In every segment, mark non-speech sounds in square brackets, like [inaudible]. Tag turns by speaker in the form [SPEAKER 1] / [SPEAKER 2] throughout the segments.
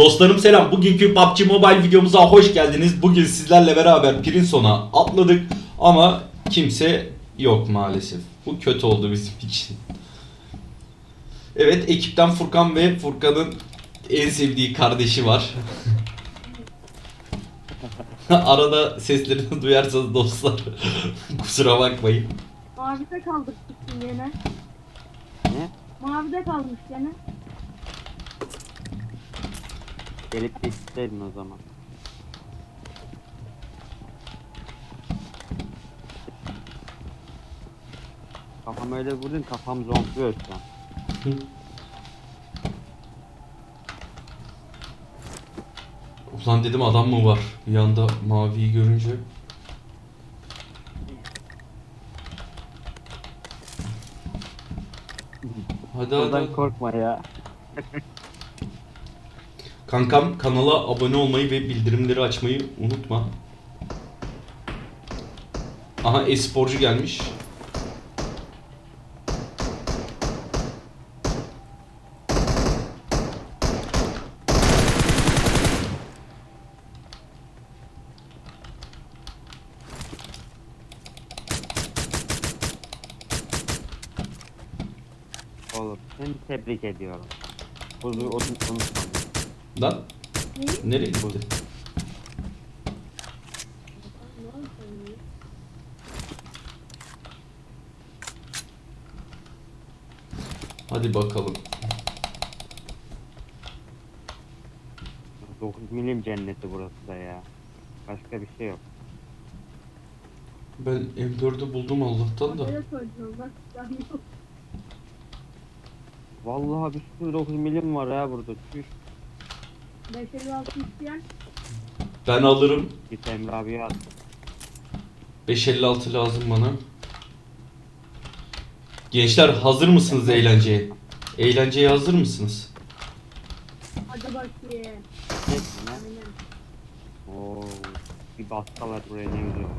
[SPEAKER 1] Dostlarım selam. Bugünkü PUBG Mobile videomuza hoş geldiniz. Bugün sizlerle beraber Prinson'a atladık ama kimse yok maalesef. Bu kötü oldu bizim için. Evet ekipten Furkan ve Furkan'ın en sevdiği kardeşi var. [laughs] Arada seslerini duyarsanız dostlar [laughs] kusura bakmayın.
[SPEAKER 2] Mavide kaldık yine.
[SPEAKER 3] Ne?
[SPEAKER 2] Mavide kalmış gene.
[SPEAKER 3] Gelip de isteydin o zaman. Kafam öyle vurdun kafam zonkluyor şu an.
[SPEAKER 1] Ulan dedim adam mı var? Bir anda maviyi görünce. Hadi hadi.
[SPEAKER 3] Ondan
[SPEAKER 1] hadi.
[SPEAKER 3] korkma ya. [laughs]
[SPEAKER 1] Kankam kanala abone olmayı ve bildirimleri açmayı unutma. Aha e-sporcu gelmiş.
[SPEAKER 3] Oğlum seni tebrik ediyorum. Bunu unut- unutma.
[SPEAKER 1] Lan nereye gitti? Hadi bakalım.
[SPEAKER 3] 9 milim cenneti burası da ya. Başka bir şey yok.
[SPEAKER 1] Ben M4'ü buldum Allah'tan da.
[SPEAKER 2] Bak. Ben yok.
[SPEAKER 3] Vallahi bir sürü 9 milim var ya burada. Çüş.
[SPEAKER 2] 556 isteyen
[SPEAKER 1] Ben alırım.
[SPEAKER 3] Git Emre abiye at.
[SPEAKER 1] 556 lazım bana. Gençler hazır mısınız eğlenceye? Eğlenceye hazır mısınız?
[SPEAKER 2] hadi bakayım.
[SPEAKER 3] Oo. Bir baskalar buraya ne güzel olur.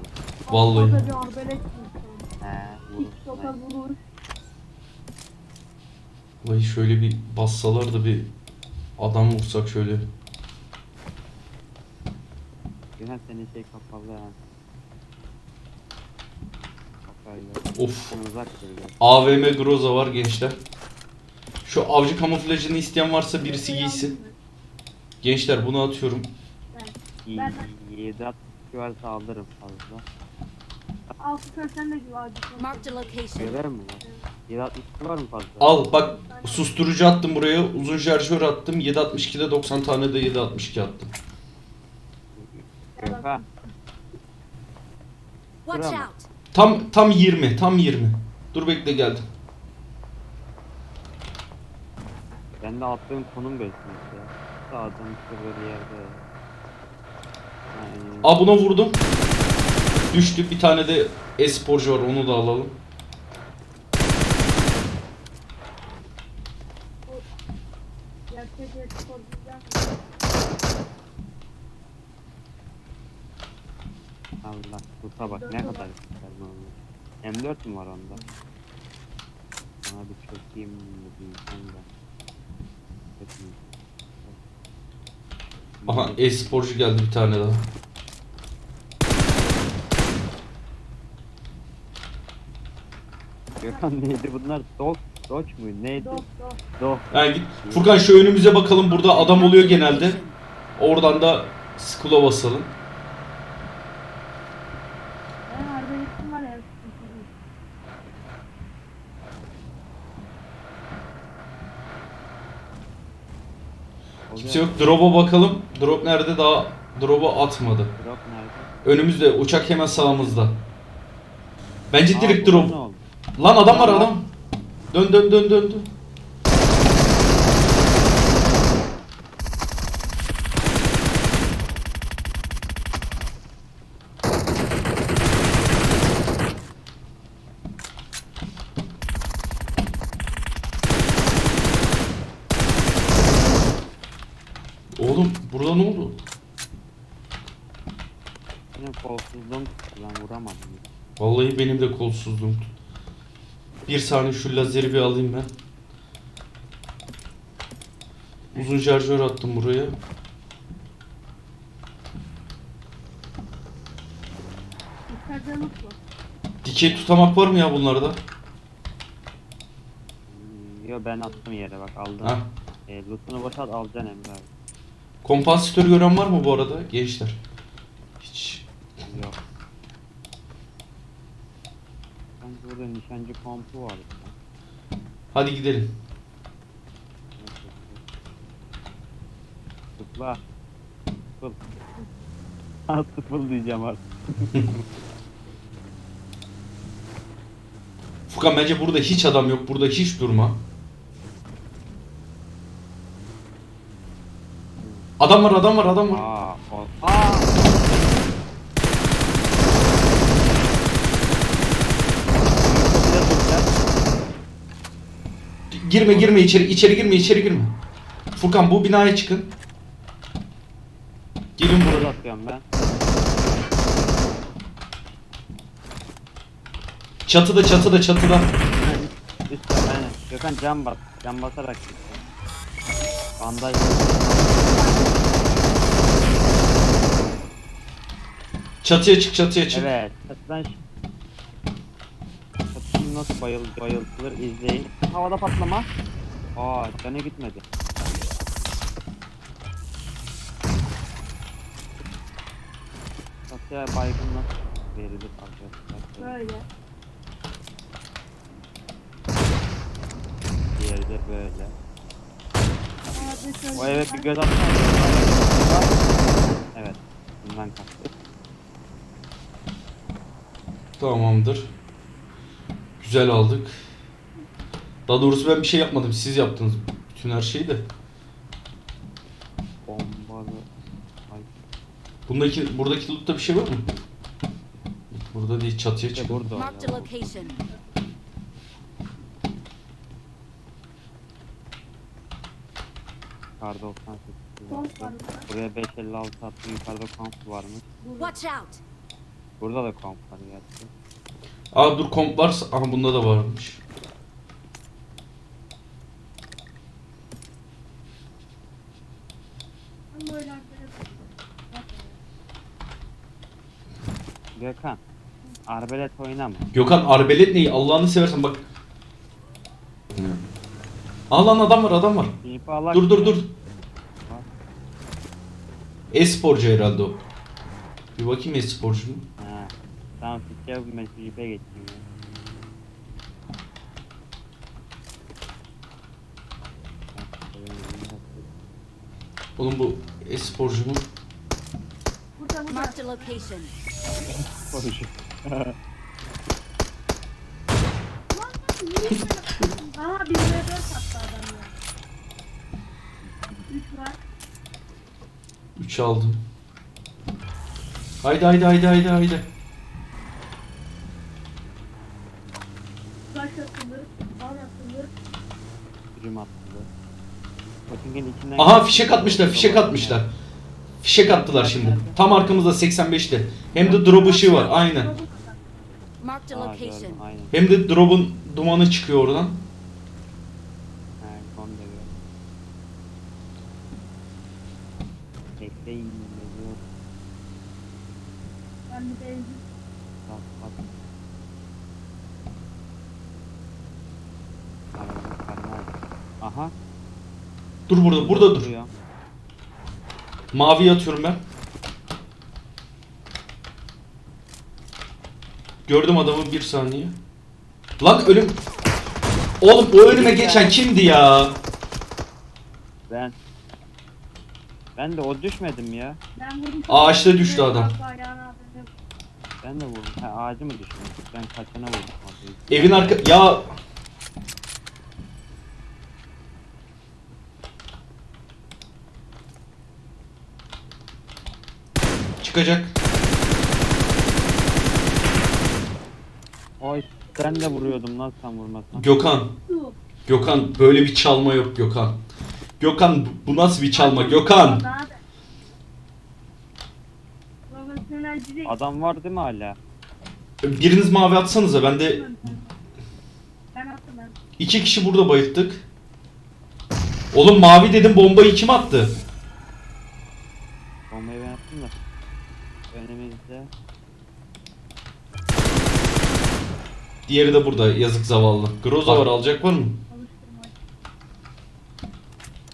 [SPEAKER 1] Vallahi.
[SPEAKER 2] Bir arbelet insan.
[SPEAKER 3] He.
[SPEAKER 2] İlk
[SPEAKER 3] vurursun,
[SPEAKER 2] soka
[SPEAKER 3] he.
[SPEAKER 2] vurur.
[SPEAKER 1] Vallahi şöyle bir bassalar da bir adam vursak şöyle.
[SPEAKER 3] Güven senin şey kapalı ha.
[SPEAKER 1] Of.
[SPEAKER 3] Sen uzak dur ya.
[SPEAKER 1] AVM Groza var gençler. Şu avcı kamuflajını isteyen varsa birisi giysin. Gençler bunu atıyorum.
[SPEAKER 2] Ben-
[SPEAKER 3] iyi. 7 60 varsa alırım fazla.
[SPEAKER 2] Altı sen de acı.
[SPEAKER 4] Marked a location.
[SPEAKER 3] Var? 7 60 var mı fazla?
[SPEAKER 1] Al bak susturucu attım buraya. Uzun şarjör attım. 7.62'de 90 tane de 7.62 attım.
[SPEAKER 3] Yok ha.
[SPEAKER 4] Watch
[SPEAKER 3] Bravo.
[SPEAKER 4] out.
[SPEAKER 1] Tam tam 20. Tam 20. Dur bekle geldim.
[SPEAKER 3] Ben de attığım konum gözükmüş ya. Sağdan şurada bir yerde. Aynen.
[SPEAKER 1] Aa buna vurdum. Düştü. Bir tane de e-sporcu var. Onu da alalım.
[SPEAKER 2] Gerçek bir spor diyeceğim.
[SPEAKER 3] Allah kurta bak ne kadar güzel normal. M4 mü var onda? Sana bir çökeyim mi diyeceğim de.
[SPEAKER 1] Aha e-sporcu geldi bir tane daha.
[SPEAKER 3] Gökhan neydi bunlar? Dog, Dodge muydu? Neydi? Dog.
[SPEAKER 1] Ha, git. Furkan şu önümüze bakalım. Burada adam oluyor genelde. Oradan da skula basalım.
[SPEAKER 2] Ben arbeletim var ya.
[SPEAKER 1] Kimse yok. Drop'a bakalım. Drop nerede? Daha drop'a atmadı.
[SPEAKER 3] Drop nerede?
[SPEAKER 1] Önümüzde. Uçak hemen sağımızda. Bence
[SPEAKER 3] Aa,
[SPEAKER 1] direkt
[SPEAKER 3] burada
[SPEAKER 1] drop.
[SPEAKER 3] ne oldu?
[SPEAKER 1] Lan adam var adam. Dön dön dön dön dön. Oğlum burada ne oldu?
[SPEAKER 3] Benim kolsuzluğum tuttu ben vuramadım.
[SPEAKER 1] Vallahi benim de kolsuzluğum. Bir saniye şu lazeri bir alayım ben. Uzun şarjör attım buraya. Dikey tutamak var mı ya bunlarda?
[SPEAKER 3] Hmm, Yo ben attım yere bak aldım.
[SPEAKER 1] Ha.
[SPEAKER 3] E, lootunu boşalt alacaksın Emre abi.
[SPEAKER 1] Kompansatör gören var mı bu arada gençler? Hiç.
[SPEAKER 3] Yok. Sanki burada kompu var.
[SPEAKER 1] Hadi gidelim.
[SPEAKER 3] Tıkla. Tıkıl. Ha diyeceğim artık. [laughs]
[SPEAKER 1] Furkan bence burada hiç adam yok. Burada hiç durma. Adam var adam var adam var.
[SPEAKER 3] Aa, o,
[SPEAKER 1] Girme girme içeri içeri girme içeri girme. Furkan bu binaya çıkın. Gelin
[SPEAKER 3] Burada
[SPEAKER 1] buraya.
[SPEAKER 3] atıyorum ben.
[SPEAKER 1] Çatıda çatıda çatıda.
[SPEAKER 3] Üstte aynen. Gökhan cam bas. Cam basarak. Bandaj.
[SPEAKER 1] Çatıya çık çatıya çık.
[SPEAKER 3] Evet. Çatıdan nasıl bayıl bayıltılır izleyin. Havada patlama. Aa canı gitmedi. Çatıya baygın nasıl verilir arkadaşlar?
[SPEAKER 2] Böyle.
[SPEAKER 3] Diğeri de böyle. O eve bir göz atsana. Evet. Bundan kaçtı.
[SPEAKER 1] Tamamdır. Güzel aldık. Daha doğrusu ben bir şey yapmadım. Siz yaptınız bütün her şeyi de.
[SPEAKER 3] Bombalı. Ay.
[SPEAKER 1] Bundaki buradaki lootta bir şey var mı? Burada değil çatıya
[SPEAKER 3] İşte
[SPEAKER 1] çık.
[SPEAKER 3] burada.
[SPEAKER 4] Marked a location.
[SPEAKER 3] Yukarıda 98
[SPEAKER 2] Komp var
[SPEAKER 3] attı.
[SPEAKER 2] burada.
[SPEAKER 3] Buraya 556 attım. Yukarıda komp varmış.
[SPEAKER 4] Watch out!
[SPEAKER 3] Burada da komp var gerçi.
[SPEAKER 1] Aa dur komp varsa aha bunda da varmış.
[SPEAKER 3] Gökhan. Arbelet oynama.
[SPEAKER 1] Gökhan arbelet neyi? Allah'ını seversen bak. Aa lan adam var adam var. Dur dur dur. E-sporcu herhalde o. Bir bakayım e-sporcu mu?
[SPEAKER 3] Bu mesajı geçeyim ya.
[SPEAKER 1] Oğlum bu e-sporcu mu?
[SPEAKER 2] Burada burada.
[SPEAKER 4] Marked a location.
[SPEAKER 3] Konuş.
[SPEAKER 2] Aha bir v 4 attı adam ya. 3 var.
[SPEAKER 1] 3 aldım. Haydi haydi haydi haydi haydi. Aha fişek atmışlar fişek atmışlar. Fişek attılar şimdi. Tam arkamızda 85'te. Hem de drop ışığı var aynen.
[SPEAKER 3] Aa, gördüm, aynen.
[SPEAKER 1] Hem de drop'un dumanı çıkıyor oradan.
[SPEAKER 3] He, onu da gördüm. Bekleyin. geliyor.
[SPEAKER 2] Ben bir benzin.
[SPEAKER 3] Bak bak. Araba karnı aç. Aha.
[SPEAKER 1] Dur burada burada dur.
[SPEAKER 3] duruyor.
[SPEAKER 1] Mavi atıyorum ben. Gördüm adamı bir saniye. Lan ölüm. Oğlum o önüme geçen kimdi ya?
[SPEAKER 3] Ben. Ben de o düşmedim ya.
[SPEAKER 2] Ben vurdum.
[SPEAKER 1] Ağaçta düştü adam.
[SPEAKER 3] Ben de vurdum. Ha ağacı mı düşmedi? Ben kaçana vurdum. abi.
[SPEAKER 1] Evin arka... Ya... Çıkacak.
[SPEAKER 3] Oy ben de vuruyordum lan sen vurmasan.
[SPEAKER 1] Gökhan. Gökhan böyle bir çalma yok Gökhan. Gökhan bu- nasıl bir çalma Gökhan?
[SPEAKER 3] Adam var değil mi hala?
[SPEAKER 1] Biriniz mavi atsanıza ben de
[SPEAKER 2] Ben attım ben.
[SPEAKER 1] iki kişi burada bayılttık. Oğlum mavi dedim bombayı kim attı?
[SPEAKER 3] Bombayı ben attım da. Önümüzde.
[SPEAKER 1] Diğeri de burada yazık zavallı. Groza var alacak var mı?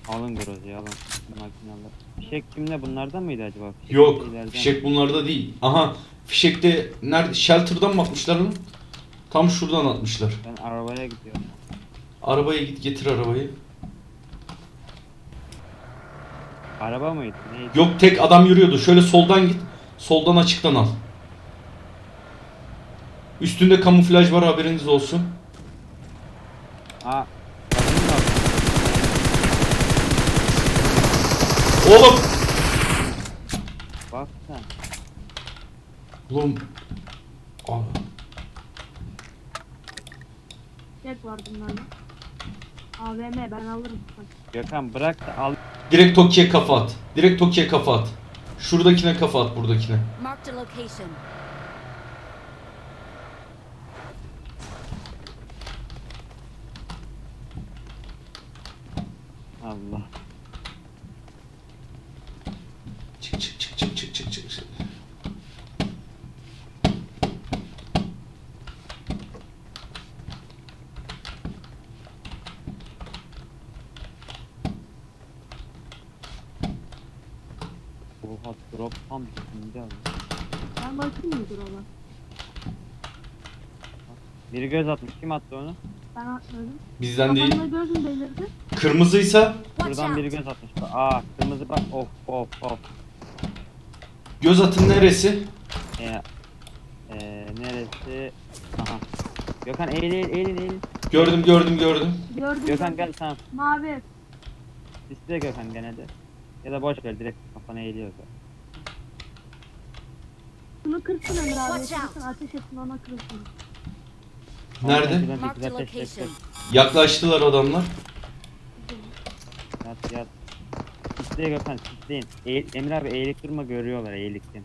[SPEAKER 3] Alın Grozi'yi alın. Makinalar. Fişek kimde bunlardan mıydı acaba? Fişek
[SPEAKER 1] Yok.
[SPEAKER 3] ileriden-
[SPEAKER 1] Fişek bunlarda değil. Aha fişekte nerede? Shelter'dan mı atmışlar onu? Tam şuradan atmışlar.
[SPEAKER 3] Ben arabaya gidiyorum.
[SPEAKER 1] Arabaya git getir arabayı.
[SPEAKER 3] Araba mıydı? Neydi?
[SPEAKER 1] Yok tek adam yürüyordu. Şöyle soldan git. Soldan açıktan al. Üstünde kamuflaj var haberiniz olsun.
[SPEAKER 3] Aa.
[SPEAKER 1] Oğlum.
[SPEAKER 3] Bak sen.
[SPEAKER 1] Oğlum. Aa,
[SPEAKER 2] Tek var bunlarla. AVM ben alırım. Bak.
[SPEAKER 3] Gökhan bırak da al.
[SPEAKER 1] Direkt Toki'ye kafa at. Direkt Toki'ye kafa at. Şuradakine kafa at buradakine.
[SPEAKER 3] Allah.
[SPEAKER 1] Çık çık çık çık çık çık çık. çık.
[SPEAKER 3] Oha drop tam üstünde abi.
[SPEAKER 2] Ben bakayım mıdır ona?
[SPEAKER 3] Biri göz atmış. Kim attı onu?
[SPEAKER 2] Ben atmadım.
[SPEAKER 1] Bizden değil.
[SPEAKER 2] Kafamda gözüm belirdi.
[SPEAKER 1] Kırmızıysa
[SPEAKER 4] Watch
[SPEAKER 3] Şuradan biri göz atmış. Aa kırmızı bak. Of of of.
[SPEAKER 1] göz atın neresi?
[SPEAKER 3] Ee, ee, neresi? Aha. Gökhan eğil eğil eğil eğil.
[SPEAKER 1] Gördüm gördüm gördüm.
[SPEAKER 2] Gördüm.
[SPEAKER 3] Gökhan gel tamam.
[SPEAKER 2] Mavi.
[SPEAKER 3] İste Gökhan gene de. Ya da boş ver direkt kafana eğiliyor. zaten.
[SPEAKER 2] Şunu kırsın Emir abi.
[SPEAKER 4] Watch out.
[SPEAKER 2] Kırsın ateş etsin ona kırsın.
[SPEAKER 1] Nerede?
[SPEAKER 4] Marked a
[SPEAKER 3] ateş.
[SPEAKER 1] Yaklaştılar adamlar.
[SPEAKER 3] Yat yat. İste Gökhan isteyin. Eğil, Emir abi eğilik durma görüyorlar eğilikten.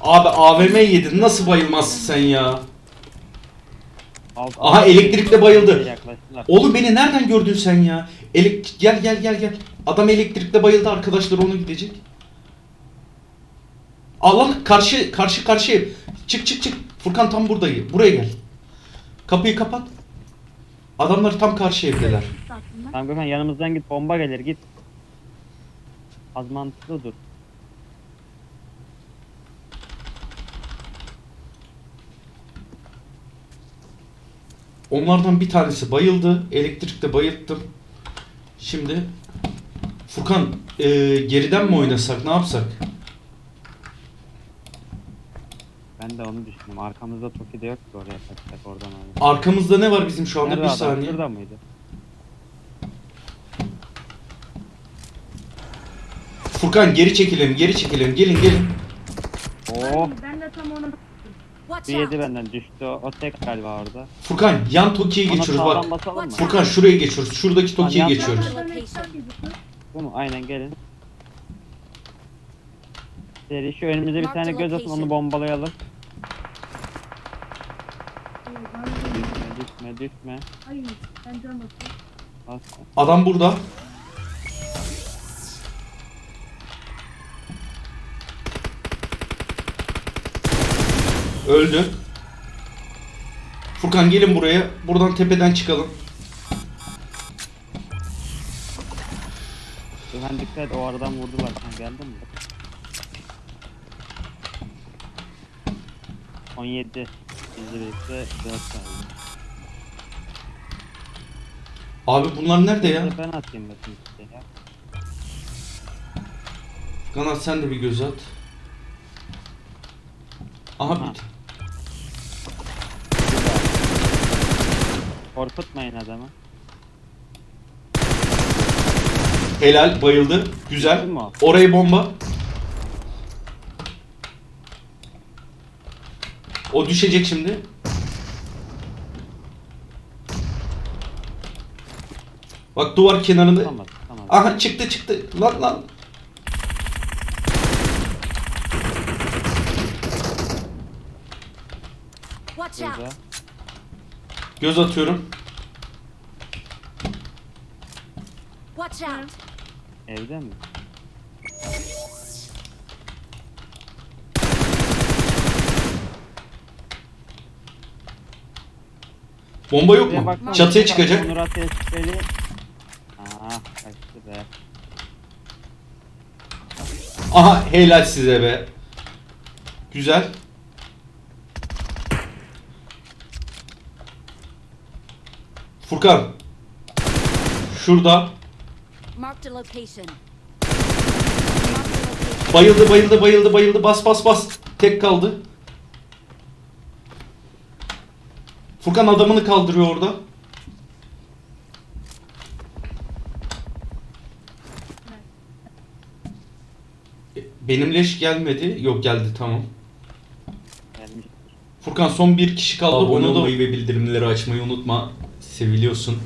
[SPEAKER 1] Abi AVM yedin nasıl bayılmazsın sen ya? Aha, elektrikle bayıldı.
[SPEAKER 3] Yaklaştılar.
[SPEAKER 1] Oğlum beni nereden gördün sen ya? Elek gel gel gel gel. Adam elektrikle bayıldı arkadaşlar onu gidecek. Allah karşı karşı karşı ev. Çık çık çık. Furkan tam buradayım. Buraya gel. Kapıyı kapat. Adamlar tam karşı evdeler.
[SPEAKER 3] Tamam Gökhan yanımızdan git bomba gelir git. Az mantıklı dur.
[SPEAKER 1] Onlardan bir tanesi bayıldı. Elektrikte bayılttım. Şimdi Furkan e, geriden mi oynasak ne yapsak?
[SPEAKER 3] Ben de onu düşündüm. Arkamızda Toki de yok ki oraya kaçacak oradan abi.
[SPEAKER 1] Arkamızda ne var bizim şu anda
[SPEAKER 3] Nerede
[SPEAKER 1] bir
[SPEAKER 3] adam?
[SPEAKER 1] saniye.
[SPEAKER 3] Şurada mıydı?
[SPEAKER 1] Furkan geri çekilelim geri çekilelim gelin gelin.
[SPEAKER 3] Oh.
[SPEAKER 2] Ben, de tam onu
[SPEAKER 3] Bir yedi benden düştü. O, o tek galiba orada.
[SPEAKER 1] Furkan yan Toki'ye
[SPEAKER 3] Ona
[SPEAKER 1] geçiyoruz bak.
[SPEAKER 3] basalım mı?
[SPEAKER 1] Furkan şuraya geçiyoruz. Şuradaki Toki'ye
[SPEAKER 3] yan-
[SPEAKER 1] geçiyoruz.
[SPEAKER 3] Bu mu? Aynen gelin. Seri şu önümüze bir
[SPEAKER 4] Mark
[SPEAKER 3] tane
[SPEAKER 4] the
[SPEAKER 3] göz atın onu
[SPEAKER 4] location.
[SPEAKER 3] bombalayalım. Düşme düşme düşme.
[SPEAKER 2] Hayır. Ben can basıyorum.
[SPEAKER 3] Bas.
[SPEAKER 1] Adam burada. Öldü. Furkan gelin buraya. Buradan tepeden çıkalım.
[SPEAKER 3] Gökhan dikkat et o aradan vurdular. Sen geldin mi? 17 Bizle birlikte 4 tane.
[SPEAKER 1] Abi bunlar nerede ya?
[SPEAKER 3] Ben atayım bakayım size ya.
[SPEAKER 1] Kanat sen de bir göz at. Aha
[SPEAKER 3] Ha.
[SPEAKER 1] bit.
[SPEAKER 3] Korkutmayın adamı.
[SPEAKER 1] Helal bayıldı. Güzel.
[SPEAKER 3] Gördün mü o?
[SPEAKER 1] Oraya bomba. O düşecek şimdi. Bak duvar kenarında.
[SPEAKER 3] Tamam tamam.
[SPEAKER 1] Aha çıktı çıktı. Lan lan.
[SPEAKER 4] Watch
[SPEAKER 3] Burada.
[SPEAKER 4] out.
[SPEAKER 1] Göz atıyorum.
[SPEAKER 4] Watch out!
[SPEAKER 3] Evde mi?
[SPEAKER 1] Bomba yok mu?
[SPEAKER 3] baksana,
[SPEAKER 1] Çatıya çıkacak.
[SPEAKER 3] Aa kaçtı be.
[SPEAKER 1] Aha helal size be. Güzel. Furkan. Şurada. Bayıldı bayıldı bayıldı bayıldı. Bas bas bas. Tek kaldı. Furkan adamını kaldırıyor orada. Benim leş gelmedi. Yok geldi tamam. Furkan son bir kişi kaldı.
[SPEAKER 3] Abone
[SPEAKER 1] Onu da
[SPEAKER 3] olmayı
[SPEAKER 1] ve bildirimleri açmayı unutma. Seviliyorsun.